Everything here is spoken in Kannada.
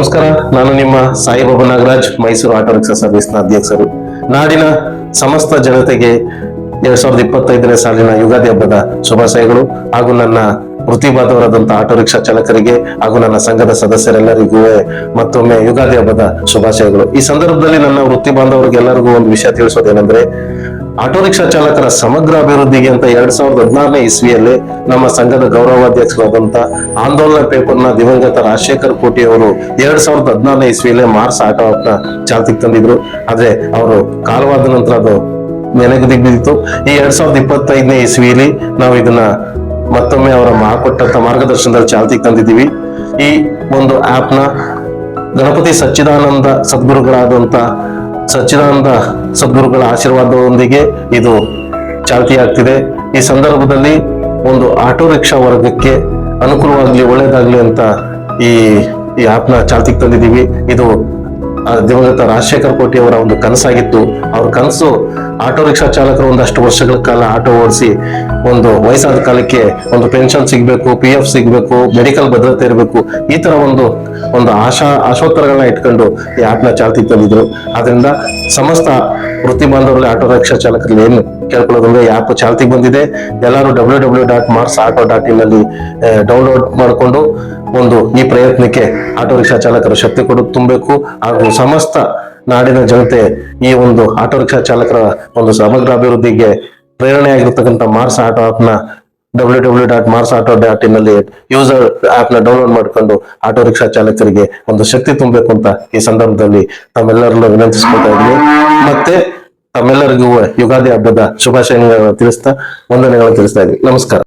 ನಮಸ್ಕಾರ. ನಾನು ನಿಮ್ಮ ಸಾಯಿಬಾಬಾ ನಾಗರಾಜ್, ಮೈಸೂರು ಆಟೋ ರಿಕ್ಷಾ ಸರ್ವಿಸ್ನ ಅಧ್ಯಕ್ಷರು. ನಾಡಿನ ಸಮಸ್ತ ಜನತೆಗೆ ಎರಡ್ ಸಾವಿರದ ಇಪ್ಪತ್ತೈದನೇ ಸಾಲಿನ ಯುಗಾದಿ ಹಬ್ಬದ ಶುಭಾಶಯಗಳು ಹಾಗೂ ನನ್ನ ವೃತ್ತಿ ಬಾಂಧವರಾದಂತಹ ಆಟೋ ರಿಕ್ಷಾ ಚಾಲಕರಿಗೆ ಹಾಗೂ ನನ್ನ ಸಂಘದ ಸದಸ್ಯರೆಲ್ಲರಿಗೂ ಮತ್ತೊಮ್ಮೆ ಯುಗಾದಿ ಹಬ್ಬದ ಶುಭಾಶಯಗಳು. ಈ ಸಂದರ್ಭದಲ್ಲಿ ನನ್ನ ವೃತ್ತಿ ಬಾಂಧವರಿಗೆ ಎಲ್ಲರಿಗೂ ಒಂದು ವಿಷಯ ತಿಳಿಸೋದೇನೆಂದ್ರೆ ಆಟೋ ರಿಕ್ಷಾ ಚಾಲಕರ ಸಮಗ್ರ ಅಭಿವೃದ್ಧಿಗೆ ಅಂತ ಎರಡ್ ಸಾವಿರದ ಹದಿನಾರನೇ ಇಸ್ವಿಯಲ್ಲಿ ನಮ್ಮ ಸಂಘದ ಗೌರವಾಧ್ಯಕ್ಷರಾದಂತ ಆಂದೋಲನ ಪೇಪರ್ನ ದಿವಂಗತ ರಾಜಶೇಖರ್ ಕೋಟಿ ಅವರು ಎರಡ್ ಸಾವಿರದ ಹದಿನಾರನೇ ಇಸ್ವಿಯಲ್ಲೇ ಮಾರ್ಸ್ ಆಟೋ ಚಾಲ್ತಿಗೆ ತಂದಿದ್ರು. ಆದ್ರೆ ಅವರು ಕಾಲವಾದ ನಂತರ ಅದು ನೆನೆಗುದಿ ಬಿದ್ದಿತ್ತು. ಈ ಎರಡ್ ಸಾವಿರದ ಇಪ್ಪತ್ತೈದನೇ ಇಸ್ವಿಯಲ್ಲಿ ನಾವು ಇದನ್ನ ಮತ್ತೊಮ್ಮೆ ಅವರ ಮಾಡಿಕೊಟ್ಟಂತ ಮಾರ್ಗದರ್ಶನದಲ್ಲಿ ಚಾಲ್ತಿಗೆ ತಂದಿದ್ದೀವಿ. ಈ ಒಂದು ಆಪ್ನ ಗಣಪತಿ ಸಚ್ಚಿದಾನಂದ ಸದ್ಗುರುಗಳಾದಂತ ಸಚ್ಚಿದಾನಂದ ಸದ್ಗುರುಗಳ ಆಶೀರ್ವಾದದೊಂದಿಗೆ ಇದು ಚಾಲ್ತಿಯಾಗ್ತಿದೆ. ಈ ಸಂದರ್ಭದಲ್ಲಿ ಒಂದು ಆಟೋ ರಿಕ್ಷಾ ವರ್ಗಕ್ಕೆ ಅನುಕೂಲವಾಗಲಿ, ಒಳ್ಳೇದಾಗ್ಲಿ ಅಂತ ಈ ಈ ಆಪ್ನ ಚಾಲ್ತಿಗೆ ತಂದಿದ್ದೀವಿ. ಇದು ದಿವಂಗತ ರಾಜಶೇಖರ್ ಕೋಟಿ ಅವರ ಒಂದು ಕನಸಾಗಿತ್ತು. ಅವ್ರ ಕನಸು ಆಟೋ ರಿಕ್ಷಾ ಚಾಲಕರು ಒಂದಷ್ಟು ವರ್ಷಗಳ ಕಾಲ ಆಟೋ ಓಡಿಸಿ ಒಂದು ವಯಸ್ಸಾದ ಕಾಲಕ್ಕೆ ಒಂದು ಪೆನ್ಷನ್ ಸಿಗಬೇಕು ಪಿ ಎಫ್ ಸಿಗಬೇಕು, ಮೆಡಿಕಲ್ ಭದ್ರತೆ ಇರಬೇಕು, ಈ ತರ ಒಂದು ಒಂದು ಆಶಾ, ಆಶೋತ್ತರಗಳನ್ನ ಇಟ್ಕೊಂಡು ಈ ಆಪ್ನ ಚಾಲ್ತಿ ತಂದಿದ್ರು. ಆದ್ರಿಂದ ಸಮಸ್ತ ವೃತ್ತಿ ಬಾಂಧವರಲ್ಲಿ ಆಟೋ ರಿಕ್ಷಾ ಚಾಲಕರಲ್ಲಿ ಏನು ಕೇಳ್ಕೊಳ್ಳೋದಂದ್ರೆ ಆಪ್ ಚಾಲ್ತಿಗೆ ಬಂದಿದೆ. ಎಲ್ಲರೂ W W dot Mars auto dot in download ಮಾಡಿಕೊಂಡು ಒಂದು ಈ ಪ್ರಯತ್ನಕ್ಕೆ ಆಟೋ ರಿಕ್ಷಾ ಚಾಲಕರು ಶಕ್ತಿ ಕೊಡು ತುಂಬಬೇಕು. ಹಾಗೂ ಸಮಸ್ತ ನಾಡಿನ ಜನತೆ ಈ ಒಂದು ಆಟೋ ರಿಕ್ಷಾ ಚಾಲಕರ ಒಂದು ಸಮಗ್ರ ಅಭಿವೃದ್ಧಿಗೆ ಪ್ರೇರಣೆಯಾಗಿರ್ತಕ್ಕಂಥ Mars auto ಆಪ್ನ W W dot Mars auto dot in ಅಲ್ಲಿ ಯೂಸರ್ ಆಪ್ನ ಡೌನ್ಲೋಡ್ ಮಾಡಿಕೊಂಡು ಆಟೋ ರಿಕ್ಷಾ ಚಾಲಕರಿಗೆ ಒಂದು ಶಕ್ತಿ ತುಂಬಬೇಕು ಅಂತ ಈ ಸಂದರ್ಭದಲ್ಲಿ ತಮ್ಮೆಲ್ಲರಲ್ಲೂ ವಿನಂತಿಸ್ಕೊತಾ ಇದ್ದೀನಿ. ಮತ್ತೆ ತಮ್ಮೆಲ್ಲರಿಗೂ ಯುಗಾದಿ ಹಬ್ಬದ ಶುಭಾಶಯಗಳನ್ನು ತಿಳಿಸ್ತಾ ವಂದನೆಗಳನ್ನು ತಿಳಿಸ್ತಾ ಇದ್ದೀನಿ. ನಮಸ್ಕಾರ.